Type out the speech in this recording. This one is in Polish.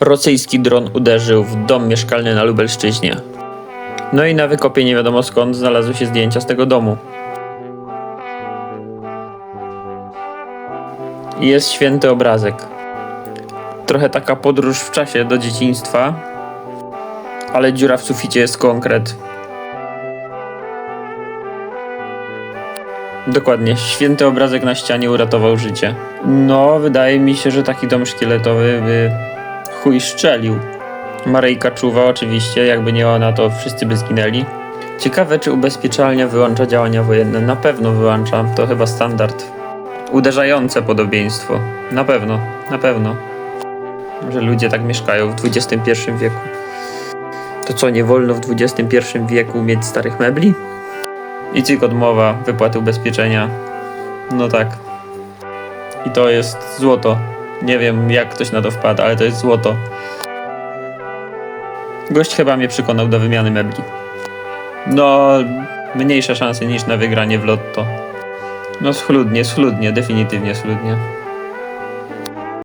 Rosyjski dron uderzył w dom mieszkalny na Lubelszczyźnie. No i na wykopie nie wiadomo skąd znalazły się zdjęcia z tego domu. Jest święty obrazek. Trochę taka podróż w czasie do dzieciństwa, ale dziura w suficie jest konkret. Dokładnie, święty obrazek na ścianie uratował życie. No, wydaje mi się, że taki dom szkieletowy by chuj szczelił. Maryjka czuwa oczywiście, jakby nie ona, to wszyscy by zginęli. Ciekawe, czy ubezpieczalnia wyłącza działania wojenne. Na pewno wyłącza, to chyba standard. Uderzające podobieństwo. Na pewno, na pewno. Że ludzie tak mieszkają w XXI wieku. To co, nie wolno w XXI wieku mieć starych mebli? I cyk odmowa wypłaty ubezpieczenia. No tak. I to jest złoto. Nie wiem jak ktoś na to wpadł, ale to jest złoto. Gość chyba mnie przekonał do wymiany mebli. No, mniejsze szanse niż na wygranie w lotto. No schludnie, schludnie, definitywnie schludnie.